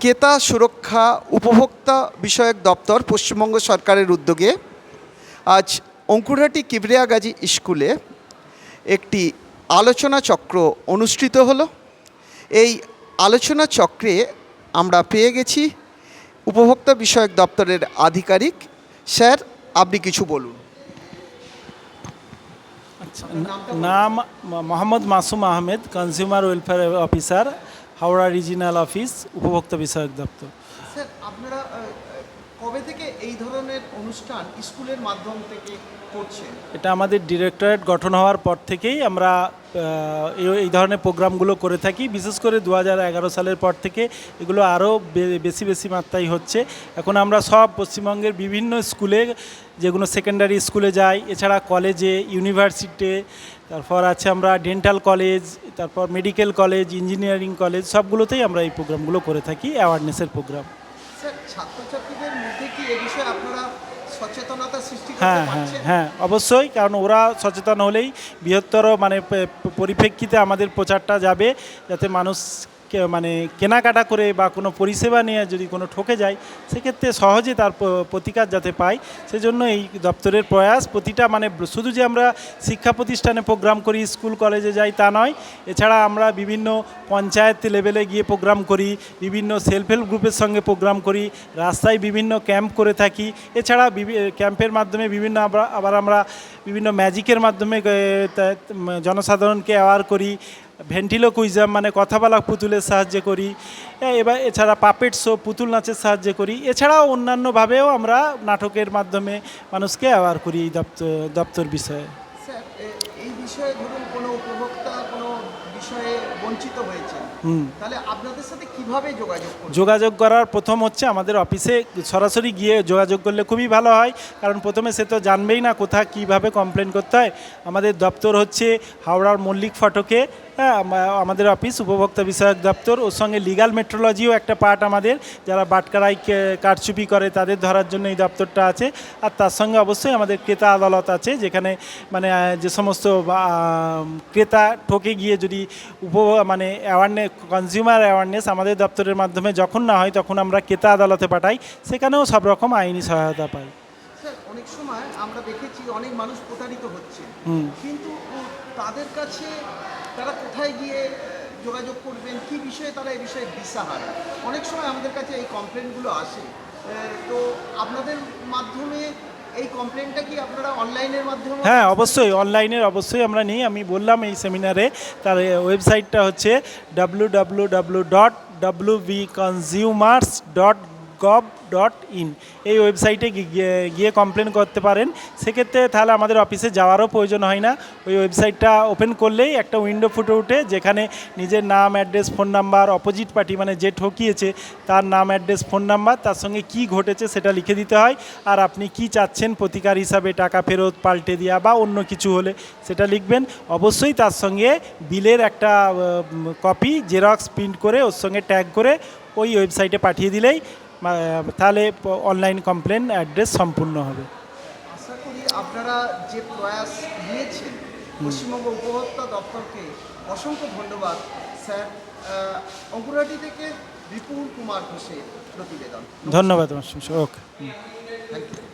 ক্রেতা সুরক্ষা উপভোক্তা বিষয়ক দপ্তর পশ্চিমবঙ্গ সরকারের উদ্যোগে আজ অঙ্কুরহাটি কিবরিয়া গাজী স্কুলে একটি আলোচনা চক্র অনুষ্ঠিত হলো। এই আলোচনা চক্রে আমরা পেয়ে গেছি উপভোক্তা বিষয়ক দপ্তরের আধিকারিক স্যার, আপনি কিছু বলুন। নাম ম- Mohammad Masum Ahmed consumer welfare officer Howrah regional office উপভোক্তা বিষয়ক দপ্তর। স্যার আপনারা কবে থেকে এই ধরনের অনুষ্ঠান স্কুলের মাধ্যম থেকে করছেন এটা আমাদের ডিরেক্টরেট গঠন হওয়ার পর থেকেই আমরা এই- ধরনের প্রোগ্রামগুলো করে থাকি। বিশেষ করে দু হাজার এগারো সালের পর থেকে এগুলো আরও বেশি বেশি মাত্রায় হচ্ছে। এখন আমরা সব পশ্চিমবঙ্গের বিভিন্ন স্কুলে যেগুলো সেকেন্ডারি স্কুলে যাই, এছাড়া কলেজে, ইউনিভার্সিটিতে, তারপর আছে আমরা ডেন্টাল কলেজ, তারপর মেডিকেল কলেজ, ইঞ্জিনিয়ারিং কলেজ, সবগুলোতেই আমরা এই প্রোগ্রামগুলো করে থাকি, অ্যাওয়ারনেসের প্রোগ্রাম। ছাত্রছাত্রীদের মধ্যে কি এ বিষয়ে আপনারা সচেতনতা সৃষ্টি হ্যাঁ হ্যাঁ হ্যাঁ অবশ্যই কারণ ওরা সচেতন হলেই বৃহত্তর মানে পরিপ্রেক্ষিতে আমাদের প্রচারটা যাবে যাতে মানুষ মানে কেনাকাটা করে বা কোনো পরিষেবা নিয়ে যদি কোনো ঠকে যায়, সেক্ষেত্রে সহজে তার প্রতিকার যাতে পায়। সেজন্য এই দপ্তরের প্রয়াস, প্রতিটা মানে শুধু যে আমরা শিক্ষা প্রতিষ্ঠানে প্রোগ্রাম করি, স্কুল, কলেজে যাই তা নয়, এছাড়া আমরা বিভিন্ন পঞ্চায়েত লেভেলে গিয়ে প্রোগ্রাম করি, বিভিন্ন সেলফ হেল্প গ্রুপের সঙ্গে প্রোগ্রাম করি, রাস্তায় বিভিন্ন ক্যাম্প করে থাকি। এছাড়া ক্যাম্পের মাধ্যমে বিভিন্ন আবার আমরা বিভিন্ন ম্যাজিকের মাধ্যমে জনসাধারণকে অ্যাওয়ার করি। ভেন্টিলো কুইজাম মানে কথা বলা পুতুলের সাহায্যে করি। এবার এছাড়া পাপেট শো পুতুল নাচের সাহায্যে করি। এছাড়াও অন্যান্যভাবেও আমরা নাটকের মাধ্যমে মানুষকে অ্যাওয়ার করি এই দপ্তর দপ্তর বিষয়ে। এই বিষয়ে ধরুন কোনো উপভোক্তা কোনো বিষয়ে বঞ্চিত হয়েছে। হুম। তাহলে আপনাদের সাথে কীভাবে যোগাযোগ যোগাযোগ করার প্রথম হচ্ছে আমাদের অফিসে সরাসরি গিয়ে যোগাযোগ করলে খুবই ভালো হয়। কারণ প্রথমে সে তো জানবেই না কোথা কীভাবে কমপ্লেন করতে হয়। আমাদের দপ্তর হচ্ছে হাওড়ার মল্লিক ফটকে আমাদের অফিস উপভোক্তা বিষয়ক দপ্তর ওর সঙ্গে লিগাল মেট্রোলজিও একটা পার্ট আমাদের। যারা বাটকারাই কারচুপি করে তাদের ধরার জন্য এই দপ্তরটা আছে। আর তার সঙ্গে অবশ্যই আমাদের ক্রেতা আদালত আছে যেখানে মানে যে সমস্ত ক্রেতা ঠকে গিয়ে যদি উপ মানে অ্যাওয়ারনেস কনজিউমার অ্যাওয়ারনেস আমাদের দপ্তরের মাধ্যমে যখন না হয় তখন আমরা ক্রেতা আদালতে পাঠাই। সেখানেও সব রকম আইনি সহায়তা পাই। অনেক সময় আমরা দেখেছি অনেক মানুষ প্রতারিত হচ্ছে। কিন্তু তাদের কাছে তারা কোথায় গিয়ে যোগাযোগ করবেন, কি বিষয়ে তারা এই বিষয়ে দিশাহারা? অনেক সময় আমাদের কাছে এই কমপ্লেনগুলো আসে। তো আপনাদের মাধ্যমে হ্যাঁ অবশ্যই অনলাইনের অবশ্যই আমরা নিই। আমি বললাম এই সেমিনারে তার ওয়েবসাইটটা হচ্ছে W W W dot W B consumers dot gov dot in এই ওয়েবসাইটে গিয়ে কমপ্লেন করতে পারেন। সেক্ষেত্রে তাহলে আমাদের অফিসে যাওয়ারও প্রয়োজন হয় না। ওই ওয়েবসাইটটা ওপেন করলেই একটা উইন্ডো ফুটে উঠে যেখানে নিজের নাম address phone number opposite party মানে যে ঠকিয়েছে, তার নাম অ্যাড্রেস ফোন নাম্বার তার সঙ্গে কি ঘটেছে সেটা লিখে দিতে হয়। আর আপনি কি চাচ্ছেন প্রতিকার হিসাবে টাকা ফেরত পাল্টে দেওয়া বা অন্য কিছু হলে সেটা লিখবেন। অবশ্যই তার সঙ্গে বিলের একটা কপি জেরক্স প্রিন্ট করে ওর সঙ্গে ট্যাগ করে ওই ওয়েবসাইটে পাঠিয়ে দিলেই তাহলে অনলাইন কমপ্লেন অ্যাড্রেস সম্পূর্ণ হবে। আশা করি আপনারা যে প্রয়াস নিয়েছেন পশ্চিমবঙ্গ উপভোক্তা দপ্তরকে অসংখ্য ধন্যবাদ। স্যার অঙ্কুরাটি থেকে বিপুল কুমার ঘোষের প্রতিবেদন। ধন্যবাদ ওকে। Thank you